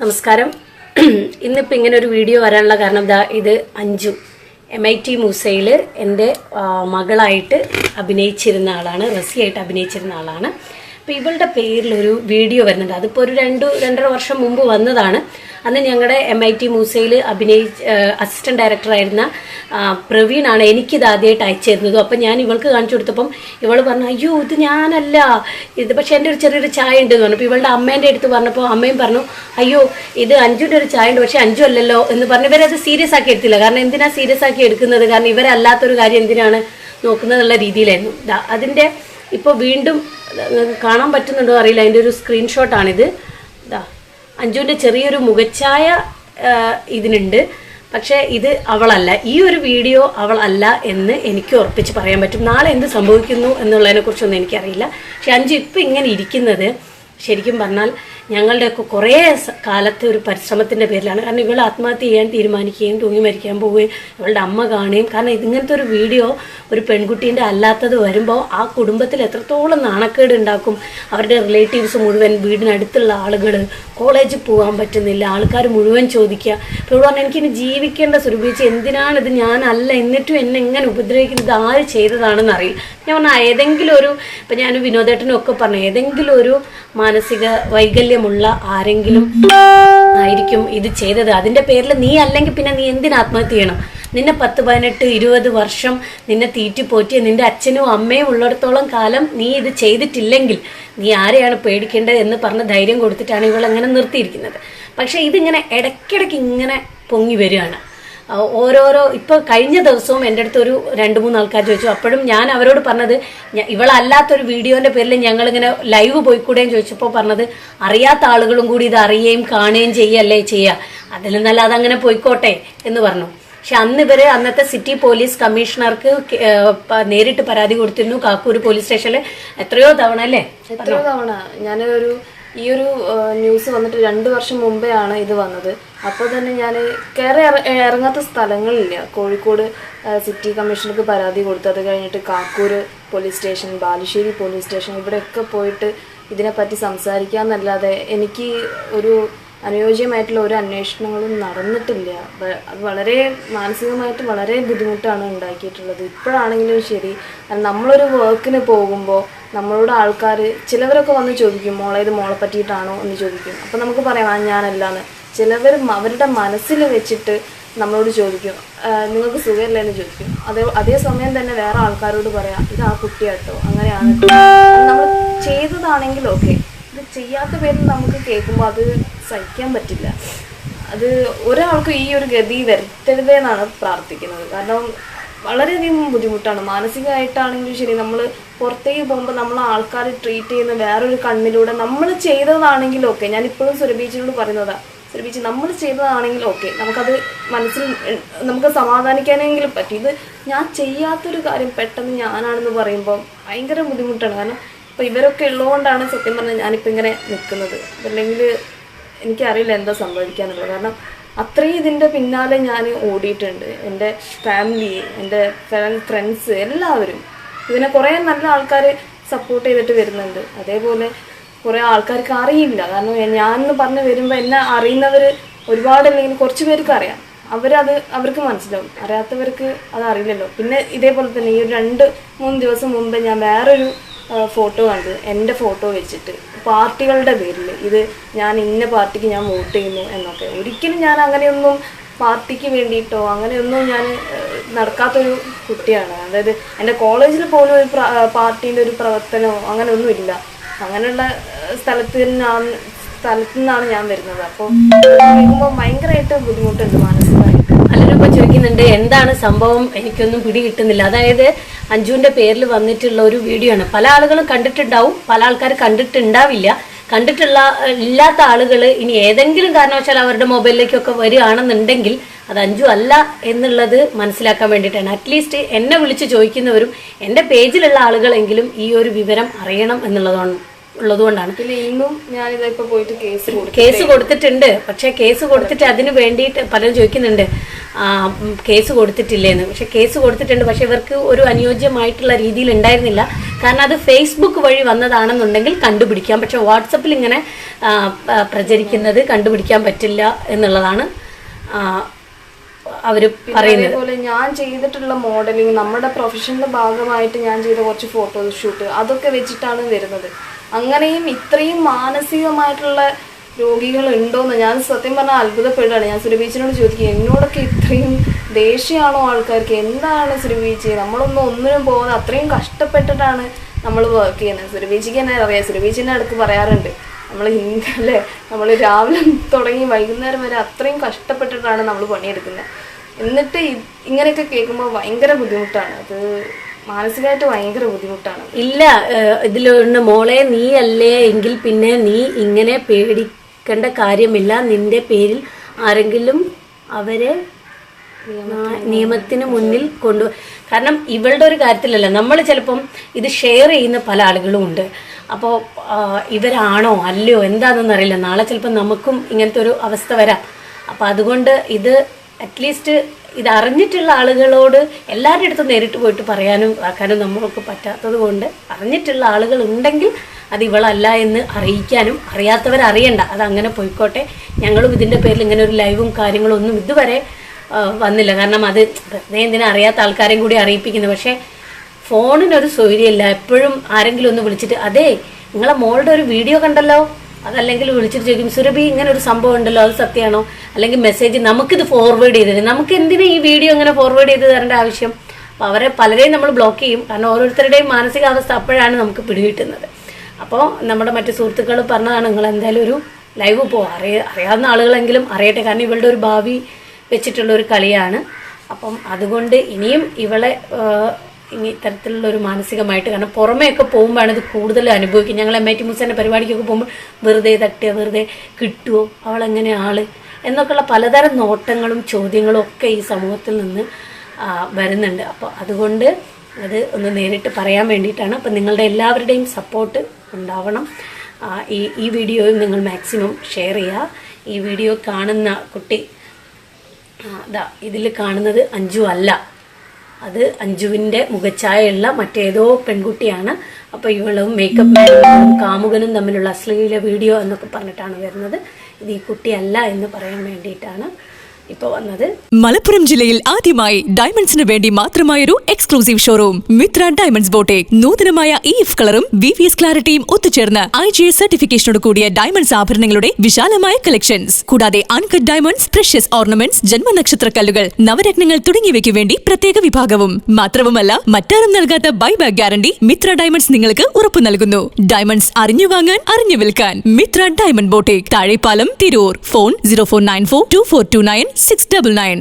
നമസ്കാരം. ഇന്നിപ്പോൾ ഇങ്ങനെ ഒരു വീഡിയോ വരാനുള്ള കാരണം ഇതാ ഇത് അഞ്ചു എം ഐ ടി മൂസയിൽ എന്റെ മകളായിട്ട് അഭിനയിച്ചിരുന്ന ആളാണ് റസിയായിട്ട് അഭിനയിച്ചിരുന്ന ആളാണ്. അപ്പോൾ ഇവളുടെ പേരിലൊരു വീഡിയോ വരുന്നുണ്ട്. അതിപ്പോൾ ഒരു രണ്ട് രണ്ടര വർഷം മുമ്പ് വന്നതാണ്. അന്ന് ഞങ്ങളുടെ എം ഐ ടി മൂസയിൽ അഭിനയി അസിസ്റ്റന്റ് ഡയറക്ടറായിരുന്ന പ്രവീണാണ് എനിക്കിത് ആദ്യമായിട്ട് അയച്ചു തരുന്നതും അപ്പം ഞാൻ ഇവൾക്ക് കാണിച്ചു കൊടുത്തപ്പം ഇവൾ പറഞ്ഞു അയ്യോ ഇത് ഞാനല്ല. ഇത് പക്ഷേ എന്റെ ഒരു ചെറിയൊരു ചായ ഉണ്ട് എന്ന് പറഞ്ഞു. അപ്പോൾ ഇവളുടെ അമ്മേന്റെ അടുത്ത് പറഞ്ഞപ്പോൾ അമ്മയും പറഞ്ഞു അയ്യോ ഇത് അഞ്ചുവിന്റെ ഒരു ചായ ഉണ്ട് പക്ഷേ അഞ്ചു അല്ലല്ലോ എന്ന് പറഞ്ഞു ഇവരത് സീരിയസ് ആക്കി എടുത്തില്ല. കാരണം എന്തിനാ സീരിയസ് ആക്കി എടുക്കുന്നത്? കാരണം ഇവരല്ലാത്തൊരു കാര്യം എന്തിനാണ് നോക്കുന്നതെന്നുള്ള രീതിയിലായിരുന്നു. അതിന്റെ ഇപ്പോൾ വീണ്ടും കാണാൻ പറ്റുന്നുണ്ടോ അറിയില്ല. അതിന്റെ ഒരു സ്ക്രീൻഷോട്ടാണിത് ഇതാ അഞ്ജുവിന്റെ ചെറിയൊരു മുഖച്ഛായ ആ, ഇതിനുണ്ട്. പക്ഷേ ഇത് അവളല്ല. ഈ ഒരു വീഡിയോ അവളല്ല എന്ന് എനിക്ക് ഉറപ്പിച്ച് പറയാൻ പറ്റും. നാളെ എന്ത് സംഭവിക്കുന്നു എന്നുള്ളതിനെക്കുറിച്ചൊന്നും എനിക്കറിയില്ല. പക്ഷെ അഞ്ജു ഇപ്പം ഇങ്ങനെ ഇരിക്കുന്നത് ശരിക്കും പറഞ്ഞാൽ ഞങ്ങളുടെയൊക്കെ കുറേ കാലത്തെ ഒരു പരിശ്രമത്തിന്റെ പേരിലാണ്. കാരണം ഇവൾ ആത്മഹത്യ ചെയ്യാൻ തീരുമാനിക്കുകയും തൂങ്ങി മരിക്കാൻ പോവുകയും ഇവളുടെ അമ്മ കാണുകയും കാരണം ഇതിങ്ങനത്തെ ഒരു വീഡിയോ ഒരു പെൺകുട്ടീന്റെ അല്ലാത്തത് വരുമ്പോൾ ആ കുടുംബത്തിൽ എത്രത്തോളം നാണക്കേട് ഉണ്ടാക്കും. അവരുടെ റിലേറ്റീവ്സ് മുഴുവൻ വീടിനടുത്തുള്ള ആളുകൾ കോളേജിൽ പോകാൻ പറ്റുന്നില്ല ആൾക്കാർ മുഴുവൻ ചോദിക്കുക. ഇപ്പോൾ ഇവിടെ പറഞ്ഞാൽ എനിക്കിനി ജീവിക്കേണ്ട സുരഭിച്ച് എന്തിനാണിത്? ഞാനല്ല എന്നിട്ടും എന്നെ എങ്ങനെ ഉപദ്രവിക്കുന്നത് ആര് ചെയ്തതാണെന്ന് അറിയില്ല ഞാൻ പറഞ്ഞാൽ ഏതെങ്കിലും ഒരു ഇപ്പം ഞാൻ വിനോദേട്ടനും ഒക്കെ പറഞ്ഞു ഏതെങ്കിലും ഒരു മാനസിക വൈകല്യമുള്ള ആരെങ്കിലും ആയിരിക്കും ഇത് ചെയ്തത്. അതിന്റെ പേരിൽ നീ അല്ലെങ്കിൽ പിന്നെ നീ എന്തിനു ആത്മഹത്യ ചെയ്യണം? നിന്നെ പത്ത് പതിനെട്ട് ഇരുപത് വർഷം നിന്നെ തീറ്റിപ്പോറ്റിയ നിന്റെ അച്ഛനും അമ്മയും ഉള്ളിടത്തോളം കാലം നീ ഇത് ചെയ്തിട്ടില്ലെങ്കിൽ നീ ആരെയാണ് പേടിക്കേണ്ടത് എന്ന് പറഞ്ഞ് ധൈര്യം കൊടുത്തിട്ടാണ് ഇവൾ അങ്ങനെ നിർത്തിയിരിക്കുന്നത്. പക്ഷേ ഇതിങ്ങനെ ഇടയ്ക്കിടയ്ക്ക് ഇങ്ങനെ പൊങ്ങി വരികയാണ്. ഓരോരോ ഇപ്പോൾ കഴിഞ്ഞ ദിവസവും എന്റെ അടുത്ത് ഒരു രണ്ട് മൂന്ന് ആൾക്കാർ ചോദിച്ചു. അപ്പോഴും ഞാൻ അവരോട് പറഞ്ഞത് ഇവളല്ലാത്തൊരു വീഡിയോന്റെ പേരിൽ ഞങ്ങളിങ്ങനെ ലൈവ് പോയിക്കൂടെയും ചോദിച്ചപ്പോൾ പറഞ്ഞത് അറിയാത്ത ആളുകളും കൂടി ഇത് അറിയുകയും കാണുകയും ചെയ്യല്ലേ ചെയ്യുക അതിൽ നല്ല അതങ്ങനെ പോയിക്കോട്ടെ? എന്ന് പറഞ്ഞു. പക്ഷെ അന്ന് ഇവർ അന്നത്തെ സിറ്റി പോലീസ് കമ്മീഷണർക്ക് നേരിട്ട് പരാതി കൊടുത്തിരുന്നു. കാക്കൂര് പോലീസ് സ്റ്റേഷനിൽ എത്രയോ തവണ അല്ലേ? എത്രയോ തവണ. ഞാനൊരു ഈ ഒരു ന്യൂസ് വന്നിട്ട് രണ്ട് വർഷം മുമ്പേ ആണ് ഇത് വന്നത്. അപ്പോൾ തന്നെ ഞാൻ കയറി ഇറങ്ങാത്ത സ്ഥലങ്ങളില്ല. കോഴിക്കോട് സിറ്റി കമ്മീഷണർക്ക് പരാതി കൊടുത്തു അത് കഴിഞ്ഞിട്ട് Kakkur police station Balussery police station ഇവിടെയൊക്കെ പോയിട്ട് ഇതിനെപ്പറ്റി സംസാരിക്കാമെന്നല്ലാതെ എനിക്ക് ഒരു അനുയോജ്യമായിട്ടുള്ള ഒരു അന്വേഷണങ്ങളും നടന്നിട്ടില്ല. അത് വളരെ മാനസികമായിട്ട് വളരെ ബുദ്ധിമുട്ടാണ് ഉണ്ടാക്കിയിട്ടുള്ളത്. ഇപ്പോഴാണെങ്കിലും ശരി. നമ്മളൊരു വർക്കിന് പോകുമ്പോൾ നമ്മളോട് ആൾക്കാർ ചിലവരൊക്കെ വന്ന് ചോദിക്കും മോളെ ഇത് മോളെ പറ്റിയിട്ടാണോ? എന്ന് ചോദിക്കും. അപ്പം നമുക്ക് പറയാം ആ ഞാനല്ലാന്ന്. ചിലവർ അവരുടെ മനസ്സിൽ വെച്ചിട്ട് നമ്മളോട് ചോദിക്കും നിങ്ങൾക്ക് സുഖമില്ല? എന്ന് ചോദിക്കും. അതേ അതേസമയം തന്നെ വേറെ ആൾക്കാരോട് പറയാം ഇത് ആ കുട്ടിയാട്ടോ അങ്ങനെയാണ് ട്ടോ." നമ്മൾ ചെയ്തതാണെങ്കിൽ ഓക്കെ. ഇത് ചെയ്യാത്ത പേരിൽ നമുക്ക് കേൾക്കുമ്പോൾ അത് സഹിക്കാൻ പറ്റില്ല. അത് ഒരാൾക്കും ഈ ഒരു ഗതി വരുത്തരുതേ എന്നാണ് പ്രാർത്ഥിക്കുന്നത്. കാരണം വളരെയധികം ബുദ്ധിമുട്ടാണ്. മാനസികമായിട്ടാണെങ്കിലും ശരി നമ്മൾ പുറത്തേക്ക് പോകുമ്പോൾ നമ്മൾ ആൾക്കാർ ട്രീറ്റ് ചെയ്യുന്ന വേറൊരു കണ്ണിലൂടെ നമ്മൾ ചെയ്തതാണെങ്കിലും ഓക്കെ ഞാൻ ഇപ്പോഴും സുരഭീച്ചിനോട് പറയുന്നതാണ് സുരഭീച്ച് നമ്മൾ ചെയ്തതാണെങ്കിലും ഓക്കെ നമുക്കത് മനസ്സിൽ നമുക്ക് സമാധാനിക്കാനെങ്കിലും പറ്റും. ഇത് ഞാൻ ചെയ്യാത്തൊരു കാര്യം പെട്ടെന്ന് ഞാനാണെന്ന് പറയുമ്പോൾ ഭയങ്കര ബുദ്ധിമുട്ടാണ്. കാരണം ഇപ്പോൾ ഇവരൊക്കെ ഉള്ളതുകൊണ്ടാണ് സത്യം പറഞ്ഞാൽ ഞാനിപ്പോൾ ഇങ്ങനെ നിൽക്കുന്നത് അതല്ലെങ്കിൽ എനിക്കറിയില്ല എന്താ സംഭവിക്കാന്നുള്ളത്. കാരണം അത്രയും ഇതിന്റെ പിന്നാലെ ഞാൻ ഓടിയിട്ടുണ്ട്. എന്റെ ഫാമിലി എന്റെ ഫ്രണ്ട്സ് എല്ലാവരും. ഇതിനെ കുറേ നല്ല ആൾക്കാർ സപ്പോർട്ട് ചെയ്തിട്ട് വരുന്നുണ്ട്. അതേപോലെ കുറേ ആൾക്കാർക്ക് അറിയില്ല. കാരണം ഞാനെന്ന് പറഞ്ഞ് വരുമ്പോൾ എന്നെ അറിയുന്നവർ ഒരുപാടല്ലെങ്കിൽ കുറച്ച് പേർക്ക് അറിയാം. അവരത് അവർക്ക് മനസ്സിലാവും. അറിയാത്തവർക്ക് അത് അറിയില്ലല്ലോ. പിന്നെ ഇതേപോലെ തന്നെ ഈ ഒരു രണ്ട് മൂന്ന് ദിവസം മുമ്പ് ഞാൻ വേറൊരു ഫോട്ടോ കണ്ടു എന്റെ ഫോട്ടോ വെച്ചിട്ട്. പാർട്ടികളുടെ പേരിൽ. ഇത് ഞാൻ ഇന്ന പാർട്ടിക്ക് ഞാൻ വോട്ട് ചെയ്യുന്നു എന്നൊക്കെ. ഒരിക്കലും ഞാൻ അങ്ങനെയൊന്നും പാർട്ടിക്ക് വേണ്ടിയിട്ടോ അങ്ങനെയൊന്നും ഞാൻ നടക്കാത്തൊരു കുട്ടിയാണ്. അതായത് എന്റെ കോളേജിൽ പോലും ഒരു പാർട്ടീന്റെ ഒരു പ്രവർത്തനമോ അങ്ങനെയൊന്നും ഇല്ല. അങ്ങനെയുള്ള സ്ഥലത്ത് നിന്നാണ് സ്ഥലത്തു നിന്നാണ് ഞാൻ വരുന്നത്. അപ്പോൾ കേൾക്കുമ്പോൾ ഭയങ്കരമായിട്ട് ബുദ്ധിമുട്ടുണ്ട് മാനസികമായിട്ട് പലരും ഇപ്പൊ ചോദിക്കുന്നുണ്ട് എന്താണ് സംഭവം? എനിക്കൊന്നും പിടി കിട്ടുന്നില്ല. അതായത് അഞ്ജുവിന്റെ പേരിൽ വന്നിട്ടുള്ള ഒരു വീഡിയോ ആണ്. പല ആളുകളും കണ്ടിട്ടുണ്ടാവും. പല ആൾക്കാർ കണ്ടിട്ടുണ്ടാവില്ല. കണ്ടിട്ടുള്ള ഇല്ലാത്ത ആളുകൾ ഇനി ഏതെങ്കിലും കാരണവശാൽ അവരുടെ മൊബൈലിലേക്കൊക്കെ വരികയാണെന്നുണ്ടെങ്കിൽ അത് അഞ്ജു അല്ല എന്നുള്ളത് മനസ്സിലാക്കാൻ വേണ്ടിയിട്ടാണ്. അറ്റ്ലീസ്റ്റ് എന്നെ വിളിച്ച് ചോദിക്കുന്നവരും എന്റെ പേജിലുള്ള ആളുകളെങ്കിലും ഈ ഒരു വിവരം അറിയണം എന്നുള്ളതാണ് ഉള്ളതുകൊണ്ടാണ്. പിന്നെ ഇന്നും ഞാനിതാ പോയിട്ട് കേസ് കേസ് കൊടുത്തിട്ടുണ്ട്. പക്ഷേ കേസ് കൊടുത്തിട്ട് അതിന് വേണ്ടിയിട്ട് പലരും ചോദിക്കുന്നുണ്ട്. കേസ് കൊടുത്തിട്ടില്ലേന്ന്. പക്ഷെ കേസ് കൊടുത്തിട്ടുണ്ട്. പക്ഷെ ഇവർക്ക് ഒരു അനുയോജ്യമായിട്ടുള്ള രീതിയിൽ ഉണ്ടായിരുന്നില്ല കാരണം അത് ഫേസ്ബുക്ക് വഴി വന്നതാണെന്നുണ്ടെങ്കിൽ കണ്ടുപിടിക്കാം. പക്ഷെ വാട്സപ്പിൽ ഇങ്ങനെ പ്രചരിക്കുന്നത് കണ്ടുപിടിക്കാൻ പറ്റില്ല എന്നുള്ളതാണ് അവർ പറയുന്നത്. ഞാൻ ചെയ്തിട്ടുള്ള മോഡലിംഗ് നമ്മുടെ പ്രൊഫഷന്റെ ഭാഗമായിട്ട് ഞാൻ ചെയ്ത കുറച്ച് ഫോട്ടോ ഷൂട്ട് അതൊക്കെ വെച്ചിട്ടാണ് വരുന്നത്. അങ്ങനെയും ഇത്രയും മാനസികമായിട്ടുള്ള രോഗികൾ ഉണ്ടോന്ന് ഞാൻ സത്യം പറഞ്ഞാൽ അത്ഭുതപ്പെടുകയാണ്. ഞാൻ സുരഭീച്ചിനോട് ചോദിക്കുക എന്നോടൊക്കെ ഇത്രയും ദേഷ്യമാണോ ആൾക്കാർക്ക്? എന്താണ് സുരഭീച്ചി നമ്മളൊന്നും ഒന്നിനും പോകാതെ അത്രയും കഷ്ടപ്പെട്ടിട്ടാണ് നമ്മൾ വർക്ക് ചെയ്യുന്നത്. സുരഭീച്ചിക്ക് തന്നെ അറിയാം. സുരഭീച്ചിന്റെ അടുത്ത് പറയാറുണ്ട്. നമ്മൾ ഹിന്ദി അല്ലേ നമ്മൾ രാവിലെ തുടങ്ങി വൈകുന്നേരം വരെ അത്രയും കഷ്ടപ്പെട്ടിട്ടാണ് നമ്മൾ പണിയെടുക്കുന്നത്. എന്നിട്ട് ഇങ്ങനെയൊക്കെ കേൾക്കുമ്പോൾ ഭയങ്കര ബുദ്ധിമുട്ടാണ്. അത് മാനസികമായിട്ട് ഭയങ്കര ബുദ്ധിമുട്ടാണ്. ഇല്ല ഇതിലൊന്ന് മോളെ നീ അല്ലേ എങ്കിൽ പിന്നെ നീ ഇങ്ങനെ പേടിക്കേണ്ട കാര്യമില്ല. നിന്റെ പേരിൽ ആരെങ്കിലും അവരെ നിയമത്തിന് മുന്നിൽ കൊണ്ടു കാരണം ഇവളുടെ ഒരു കാര്യത്തിലല്ല. നമ്മൾ ചിലപ്പം ഇത് ഷെയർ ചെയ്യുന്ന പല ആളുകളും ഉണ്ട്. അപ്പോൾ ഇവരാണോ അല്ലയോ എന്താണെന്ന് അറിയില്ല. നാളെ ചിലപ്പോൾ നമുക്കും ഇങ്ങനത്തെ ഒരു അവസ്ഥ വരാം. അപ്പോൾ അതുകൊണ്ട് ഇത് അറ്റ്ലീസ്റ്റ് ഇത് അറിഞ്ഞിട്ടുള്ള ആളുകളോട് എല്ലാവരുടെ അടുത്തും നേരിട്ട് പോയിട്ട് പറയാനും ആക്കാനും നമ്മൾക്ക് പറ്റാത്തത് കൊണ്ട് അറിഞ്ഞിട്ടുള്ള ആളുകൾ ഉണ്ടെങ്കിൽ അത് ഇവളല്ല എന്ന് അറിയിക്കാനും അറിയാത്തവർ അറിയണ്ട അത് അങ്ങനെ പോയിക്കോട്ടെ. ഞങ്ങളും ഇതിന്റെ പേരിൽ ഇങ്ങനെ ഒരു ലൈവും കാര്യങ്ങളും ഒന്നും ഇതുവരെ വന്നില്ല. കാരണം അത് വെറുതെ എന്തിനാ അറിയാത്ത ആൾക്കാരെയും കൂടി അറിയിപ്പിക്കുന്നത്. പക്ഷേ ഫോണിനൊരു സൗകര്യമില്ല എപ്പോഴും ആരെങ്കിലും ഒന്ന് വിളിച്ചിട്ട് അതെ നിങ്ങളെ മോളുടെ ഒരു വീഡിയോ കണ്ടല്ലോ? അതല്ലെങ്കിൽ വിളിച്ചിട്ട് ചോദിക്കും സുരഭി ഇങ്ങനെ ഒരു സംഭവം ഉണ്ടല്ലോ അത് സത്യമാണോ? അല്ലെങ്കിൽ മെസ്സേജ് നമുക്കിത് ഫോർവേഡ് ചെയ്ത് തരും നമുക്ക് എന്തിനാ ഈ വീഡിയോ ഇങ്ങനെ ഫോർവേഡ് ചെയ്ത് തരേണ്ട ആവശ്യം? അപ്പോൾ അവരെ പലരെയും നമ്മൾ ബ്ലോക്ക് ചെയ്യും. കാരണം ഓരോരുത്തരുടെയും മാനസികാവസ്ഥ അപ്പോഴാണ് നമുക്ക് പിടികിട്ടുന്നത്. അപ്പോൾ നമ്മുടെ മറ്റു സുഹൃത്തുക്കൾ പറഞ്ഞതാണ് നിങ്ങൾ എന്തായാലും ഒരു ലൈവ് പോകാം അറിയ അറിയാവുന്ന ആളുകളെങ്കിലും അറിയട്ടെ. കാരണം ഇവളുടെ ഒരു ഭാവി വെച്ചിട്ടുള്ള ഒരു കളിയാണ്. അപ്പം അതുകൊണ്ട് ഇനിയും ഇവളെ ഇനി ഇത്തരത്തിലുള്ള ഒരു മാനസികമായിട്ട് കാരണം പുറമേയൊക്കെ പോകുമ്പോഴാണ് ഇത് കൂടുതൽ അനുഭവിക്കും ഞങ്ങൾ എം ഐ ടി മൂസേന്റെ പരിപാടിക്കൊക്കെ പോകുമ്പോൾ വെറുതെ തട്ടുക വെറുതെ കിട്ടുമോ അവളെങ്ങനെ ആൾ? എന്നൊക്കെയുള്ള പലതരം നോട്ടങ്ങളും ചോദ്യങ്ങളും ഒക്കെ ഈ സമൂഹത്തിൽ നിന്ന് വരുന്നുണ്ട്. അപ്പോൾ അതുകൊണ്ട് അത് ഒന്ന് നേരിട്ട് പറയാൻ വേണ്ടിയിട്ടാണ്. അപ്പം നിങ്ങളുടെ എല്ലാവരുടെയും സപ്പോർട്ട് ഉണ്ടാവണം. ഈ ഈ വീഡിയോയും നിങ്ങൾ മാക്സിമം ഷെയർ ചെയ്യുക. ഈ വീഡിയോ കാണുന്ന കുട്ടി അതാ ഇതിൽ കാണുന്നത് അഞ്ജു അല്ല. അത് അഞ്ജുവിന്റെ മുഖഛായയുള്ള മറ്റേതോ പെൺകുട്ടിയാണ്. അപ്പോൾ ഇവളും മേക്കപ്പ് കാമുകനും തമ്മിലുള്ള അശ്ലീല വീഡിയോ എന്നൊക്കെ പറഞ്ഞിട്ടാണ് വരുന്നത്. ഇത് ഈ കുട്ടിയല്ല എന്ന് പറയാൻ വേണ്ടിയിട്ടാണ്. മലപ്പുറം ജില്ലയിൽ ആദ്യമായി ഡയമണ്ട്സിന് വേണ്ടി മാത്രമായൊരു exclusive showroom Mithra diamonds boutique നൂതനമായ ഇ എഫ് കളറും വി വി എസ് ക്ലാരിറ്റിയും ഒത്തുചേർന്ന് ഐ ജി എസ് സർട്ടിഫിക്കേഷനോട് കൂടിയ ഡയമണ്ട്സ് ആഭരണങ്ങളുടെ വിശാലമായ കളക്ഷൻസ് കൂടാതെ അൺകട്ട് ഡയമണ്ട്സ് പ്രഷ്യസ് ഓർണമെന്റ്സ് ജന്മനക്ഷത്ര കല്ലുകൾ നവരത്നങ്ങൾ തുടങ്ങിയവയ്ക്ക് വേണ്ടി പ്രത്യേക വിഭാഗവും. മാത്രവുമല്ല മറ്റാരും നൽകാത്ത ബൈബാക്ക് ഗ്യാരണ്ടി മിത്ര ഡയമണ്ട്സ് നിങ്ങൾക്ക് ഉറപ്പു നൽകുന്നു. ഡയമണ്ട്സ് അറിഞ്ഞു വാങ്ങാൻ അറിഞ്ഞു വിൽക്കാൻ. Mithra diamond boutique Thazhepalam Tirur. Phone zero four nine four two four two nine six double nine